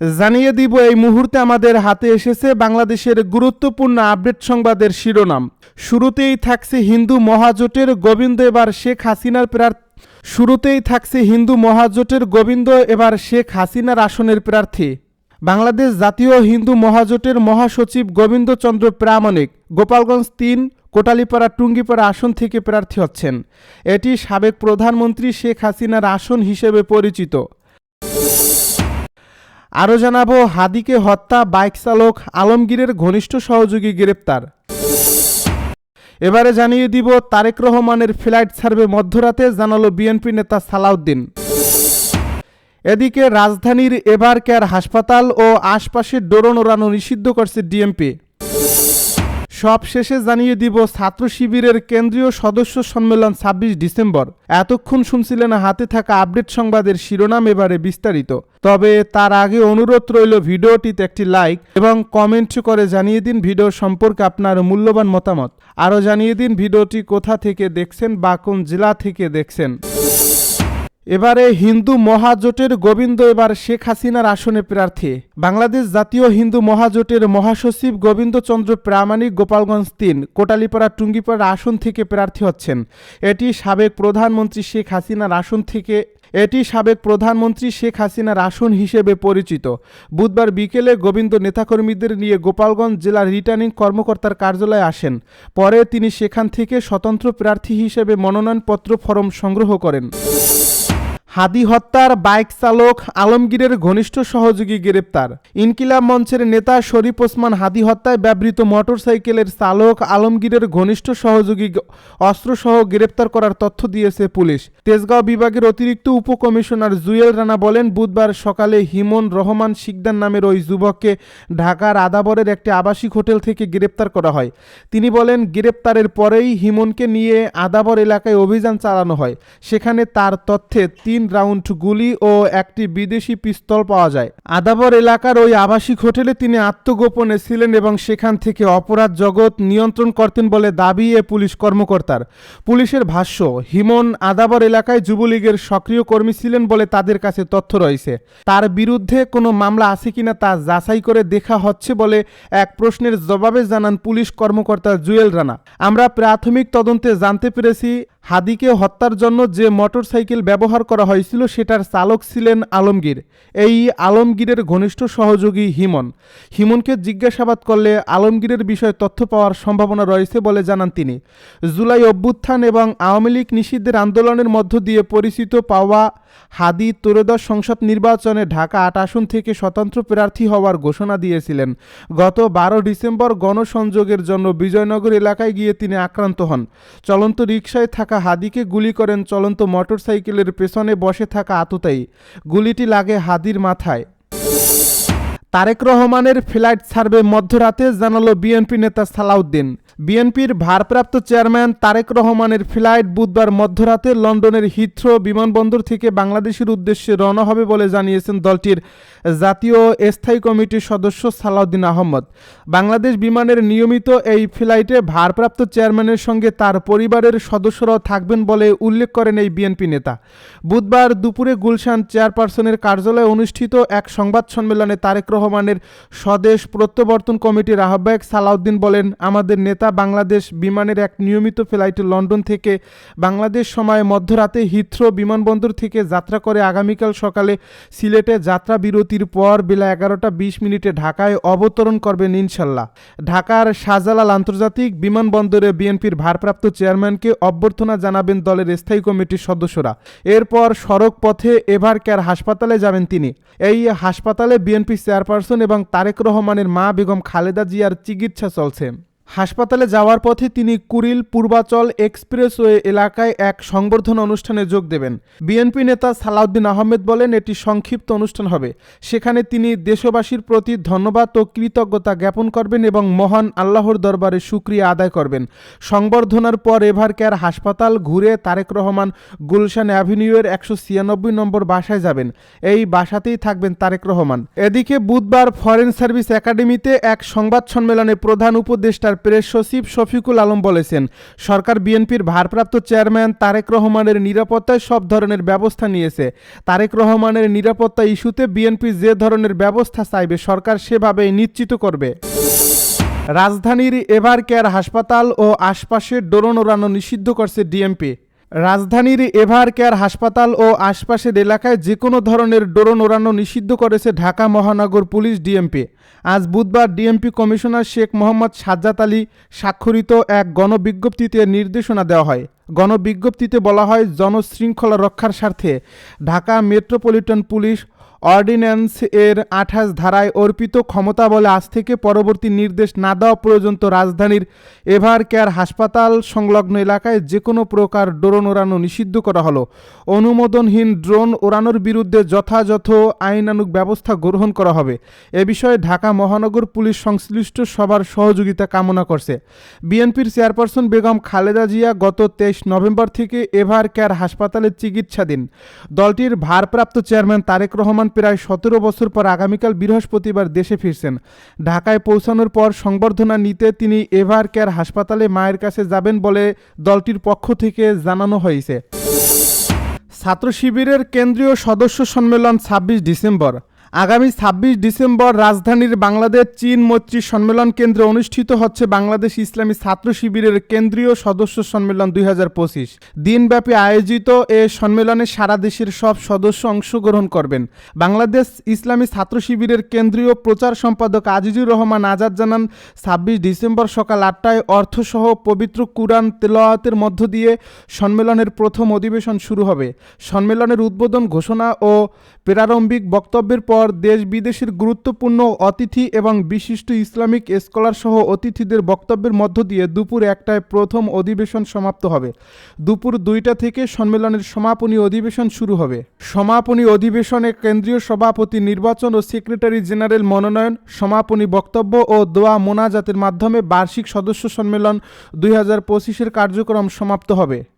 জানিয়ে দিব, এই মুহূর্তে আমাদের হাতে এসেছে বাংলাদেশের গুরুত্বপূর্ণ আপডেট সংবাদের শিরোনাম। শুরুতেই থাকছে হিন্দু মহাজোটের গোবিন্দ, এবার শেখ হাসিনার প্রার্থী, শুরুতেই থাকছে হিন্দু মহাজোটের গোবিন্দ, এবার শেখ হাসিনার আসনের প্রার্থী। বাংলাদেশ জাতীয় হিন্দু মহাজোটের মহাসচিব গোবিন্দচন্দ্র প্রামাণিক গোপালগঞ্জ তিন, কোটালীপাড়া টুঙ্গিপাড়া আসন থেকে প্রার্থী হচ্ছেন। এটি সাবেক প্রধানমন্ত্রী শেখ হাসিনার আসন হিসেবে পরিচিত। আরও জানাব, হাদিকে হত্যা, বাইক চালক, আলমগীরের ঘনিষ্ঠ সহযোগী গ্রেপ্তার। এবারে জানিয়ে দিব, তারেক রহমানের ফ্লাইট সার্ভে মধ্যরাতে, জানালো বিএনপি নেতা সালাউদ্দিন। এদিকে রাজধানীর এবার কেয়ার হাসপাতাল ও আশপাশের ড্রোন ওড়ানো নিষিদ্ধ করছে ডিএমপি। সব শেষে জানিয়ে দিব, ছাত্র শিবিরের কেন্দ্রীয় সদস্য সম্মেলন ছাব্বিশ ডিসেম্বর। এতক্ষণ শুনছিলেন হাতে থাকা আপডেট সংবাদের শিরোনাম এবারে বিস্তারিত। তবে তার আগে অনুরোধ রইল ভিডিওটিতে একটি লাইক এবং কমেন্ট করে জানিয়ে দিন ভিডিও সম্পর্কে আপনার মূল্যবান মতামত। আরও জানিয়ে দিন ভিডিওটি কোথা থেকে দেখছেন বা কোন জেলা থেকে দেখছেন। এবারে হিন্দু মহাজোটের গোবিন্দ এবার শেখ হাসিনার আসনে প্রার্থী। বাংলাদেশ জাতীয় হিন্দু মহাজোটের মহাসচিব গোবিন্দচন্দ্র প্রামাণিক গোপালগঞ্জ তিন, কোটালীপাড়া টুঙ্গিপাড়া আসন থেকে প্রার্থী হচ্ছেন। এটি সাবেক প্রধানমন্ত্রী শেখ হাসিনার আসন থেকে, এটি সাবেক প্রধানমন্ত্রী শেখ হাসিনার আসন হিসেবে পরিচিত। বুধবার বিকেলে গোবিন্দ নেতাকর্মীদের নিয়ে গোপালগঞ্জ জেলার রিটার্নিং কর্মকর্তার কার্যালয়ে আসেন। পরে তিনি সেখান থেকে স্বতন্ত্র প্রার্থী হিসেবে মনোনয়নপত্র ফরম সংগ্রহ করেন। হাদি হত্যার বাইক চালক আলমগীরের ঘনিষ্ঠ সহযোগী গ্রেপ্তার। ইনকিলাব মঞ্চের নেতা শরীফ ওসমান হাদি হত্যায় ব্যবহৃত মোটরসাইকেলের চালক আলমগীরের ঘনিষ্ঠ সহযোগী অস্ত্রসহ গ্রেপ্তার করার তথ্য দিয়েছে পুলিশ। তেজগাঁও বিভাগের অতিরিক্ত উপকমিশনার জুয়েল রানা বলেন, বুধবার সকালে হিমন রহমান শিকদার নামের ওই যুবককে ঢাকার আদাবরের একটি আবাসিক হোটেল থেকে গ্রেপ্তার করা হয়। তিনি বলেন, গ্রেপ্তারের পরেই হিমনকে নিয়ে আদাবর এলাকায় অভিযান চালানো হয়। সেখানে তার তথ্যে তিন রাউন্ড গুলি ও একটি বিদেশি পিস্তল পাওয়া যায়। আদাবর এলাকার ওই আবাসিক হোটেলে তিনি আত্মগোপনে ছিলেন এবং সেখান থেকে অপরাধ জগৎ নিয়ন্ত্রণ করতেন বলে দাবি এ পুলিশ কর্মকর্তার। পুলিশের ভাষ্য, হিমন আদাবর এলাকায় যুবলীগের সক্রিয় কর্মী ছিলেন বলে তাদের কাছে তথ্য রয়েছে। তার বিরুদ্ধে কোনো মামলা আছে কিনা তা যাচাই করে দেখা হচ্ছে বলে এক প্রশ্নের জবাবে জানান পুলিশ কর্মকর্তা জুয়েল রানা। আমরা প্রাথমিক তদন্তে জানতে পেরেছি হাদিকে হত্যার জন্য যে মোটরসাইকেল ব্যবহার করা হয়েছিল সেটার চালক ছিলেন আলমগীর। এই আলমগীরের ঘনিষ্ঠ সহযোগী হিমন। হিমনকে জিজ্ঞাসাবাদ করলে আলমগীরের বিষয়ে তথ্য পাওয়ার সম্ভাবনা রয়েছে বলে জানান তিনি। জুলাই অভ্যুত্থান এবং আওয়ামী লীগ নিষিদ্ধের আন্দোলনের মধ্য দিয়ে পরিচিত পাওয়া হাদি ত্রয়োদশ সংসদ নির্বাচনে ঢাকা আট আসন থেকে স্বতন্ত্র প্রার্থী হওয়ার ঘোষণা দিয়েছিলেন। গত বারো ডিসেম্বর গণসংযোগের জন্য বিজয়নগর এলাকায় গিয়ে তিনি আক্রান্ত হন। চলন্ত রিকশায় থাকা হাদিকে গুলি করেন চলন্ত মোটরসাইকেলের পেছনে বসে থাকা আততায়ী। গুলিটি লাগে হাদির মাথায়। তারেক রহমানের ফ্লাইট সার্ভে মধ্যরাতে, জানালো বিএনপি নেতা সালাউদ্দিন। বিএনপির ভারপ্রাপ্ত চেয়ারম্যান তারেক রহমানের ফ্লাইট বুধবার মধ্যরাতে লন্ডনের হিথ্রো বিমানবন্দর থেকে বাংলাদেশের উদ্দেশ্যে রওনা হবে বলে জানিয়েছেন দলটির জাতীয় স্থায়ী কমিটির সদস্য সালাউদ্দিন আহমদ। বাংলাদেশ বিমানের নিয়মিত এই ফ্লাইটে ভারপ্রাপ্ত চেয়ারম্যানের সঙ্গে তার পরিবারের সদস্যরাও থাকবেন বলে উল্লেখ করেন এই বিএনপি নেতা। বুধবার দুপুরে গুলশান চেয়ারপারসনের কার্যালয়ে অনুষ্ঠিত এক সংবাদ সম্মেলনে তারেক রহমানের স্বদেশ প্রত্যাবর্তন কমিটির আহ্বায়ক সালাউদ্দিন বলেন, আমাদের নেতা বাংলাদেশ বিমানের এক নিয়মিত ফ্লাইটে লন্ডন থেকে বাংলাদেশ সময় মধ্যরাতে হিথ্রো বিমানবন্দর থেকে যাত্রা করে আগামীকাল সকালে সিলেটে যাত্রা বিরতির পর বেলা এগারোটা বিশ মিনিটে ঢাকায় অবতরণ করবেন ইনশাল্লাহ। ঢাকার শাহজালাল আন্তর্জাতিক বিমানবন্দরে বিএনপির ভারপ্রাপ্ত চেয়ারম্যানকে অভ্যর্থনা জানাবেন দলের স্থায়ী কমিটির সদস্যরা। এরপর সড়ক পথে এভার কেয়ার হাসপাতালে যাবেন তিনি। এই হাসপাতালে বিএনপি চেয়ারপারসন এবং তারেক রহমানের মা বেগম খালেদা জিয়ার চিকিৎসা চলছে। হাসপাতালে যাওয়ার পথে তিনি কুরিল পূর্বাচল এক্সপ্রেসওয়ে এলাকায় এক সংবর্ধনা অনুষ্ঠানে যোগ দেবেন। বিএনপি নেতা সালাউদ্দিন আহমেদ বলেন, এটি সংক্ষিপ্ত অনুষ্ঠান হবে। সেখানে তিনি দেশবাসীর প্রতি ধন্যবাদ ও কৃতজ্ঞতা জ্ঞাপন করবেন এবং মহান আল্লাহর দরবারে সুক্রিয়া আদায় করবেন। সংবর্ধনার পর এভার কেয়ার হাসপাতাল ঘুরে তারেক রহমান গুলশান অ্যাভিনিউয়ের একশো ছিয়ানব্বই নম্বর বাসায় যাবেন। এই বাসাতেই থাকবেন তারেক রহমান। এদিকে বুধবার ফরেন সার্ভিস একাডেমিতে এক সংবাদ সম্মেলনে প্রধান উপদেষ্টার প্রেস সচিব শফিকুল আলম বলেছেন, সরকার বিএনপির ভারপ্রাপ্ত চেয়ারম্যান তারেক রহমানের নিরাপত্তায় সব ধরনের ব্যবস্থা নিয়েছে। তারেক রহমানের নিরাপত্তা ইস্যুতে বিএনপি যে ধরনের ব্যবস্থা চাইবে, সরকার সেভাবেই নিশ্চিত করবে। রাজধানীর এভার কেয়ার হাসপাতাল ও আশপাশে ড্রোন ওড়ানো নিষিদ্ধ করছে ডিএমপি। রাজধানীর এভার কেয়ার হাসপাতাল ও আশপাশের এলাকায় যে কোনো ধরনের ড্রোন ওড়ানো নিষিদ্ধ করেছে ঢাকা মহানগর পুলিশ ডিএমপি। আজ বুধবার ডিএমপি কমিশনার শেখ মোহাম্মদ সাজ্জাদ আলী স্বাক্ষরিত এক গণবিজ্ঞপ্তিতে নির্দেশনা দেওয়া হয়। গণবিজ্ঞপ্তিতে বলা হয়, জনশৃঙ্খলা রক্ষার স্বার্থে ঢাকা মেট্রোপলিটন পুলিশ অর্ডিন্যান্স এর আঠাশ ধারায় অর্পিত ক্ষমতা বলে আজ থেকে পরবর্তী নির্দেশ না দেওয়া পর্যন্ত রাজধানীর এভার কেয়ার হাসপাতাল সংলগ্ন এলাকায় যে কোনো প্রকার ড্রোন ওড়ানো নিষিদ্ধ করা হলো। অনুমোদনহীন ড্রোন ওড়ানোর বিরুদ্ধে যথাযথ আইনানুগ ব্যবস্থা গ্রহণ করা হবে। এ বিষয়ে ঢাকা মহানগর পুলিশ সংশ্লিষ্ট সবার সহযোগিতা কামনা করছে। বিএনপির চেয়ারপারসন বেগম খালেদা জিয়া গত তেইশ নভেম্বর থেকে এভার কেয়ার হাসপাতালে চিকিৎসাধীন। দলটির ভারপ্রাপ্ত চেয়ারম্যান তারেক রহমান প্রায় সতেরো বছর পর আগামীকাল বৃহস্পতিবার দেশে ফিরছেন। ঢাকায় পৌঁছানোর পর সংবর্ধনা নিতে তিনি এভার কেয়ার হাসপাতালে মায়ের কাছে যাবেন বলে দলটির পক্ষ থেকে জানানো হয়েছে। ছাত্র শিবিরের কেন্দ্রীয় সদস্য সম্মেলন ছাব্বিশ ডিসেম্বর। আগামী ছাব্বিশ ডিসেম্বর রাজধানীর বাংলাদেশ চীন মৈত্রী সম্মেলন কেন্দ্রে অনুষ্ঠিত হচ্ছে বাংলাদেশ ইসলামী ছাত্র শিবিরের কেন্দ্রীয় সদস্য সম্মেলন দুই হাজার পঁচিশ। দিনব্যাপী আয়োজিত এ সম্মেলনে সারা দেশের সব সদস্য অংশগ্রহণ করবেন। বাংলাদেশ ইসলামী ছাত্র শিবিরের কেন্দ্রীয় প্রচার সম্পাদক আজিজুর রহমান আজাদ জানান, ছাব্বিশ ডিসেম্বর সকাল আটটায় অর্থসহ পবিত্র কুরআন তেলাওয়াতের মধ্য দিয়ে সম্মেলনের প্রথম অধিবেশন শুরু হবে। সম্মেলনের উদ্বোধন ঘোষণা ও প্রারম্ভিক বক্তব্যের পর দেশ বিদেশের গুরুত্বপূর্ণ অতিথি এবং বিশিষ্ট ইসলামিক স্কলার সহ অতিথিদের বক্তব্যের মধ্য দিয়ে দুপুর একটায় প্রথম অধিবেশন সমাপ্ত হবে। দুপুর দুইটা থেকে সম্মেলনের সমাপনী অধিবেশন শুরু হবে। সমাপনী অধিবেশনে কেন্দ্রীয় সভাপতি নির্বাচন ও সেক্রেটারি জেনারেল মনোনয়ন, সমাপনী বক্তব্য ও দোয়া মোনাজাতের মাধ্যমে বার্ষিক সদস্য সম্মেলন দুই হাজার পঁচিশের কার্যক্রম সমাপ্ত হবে।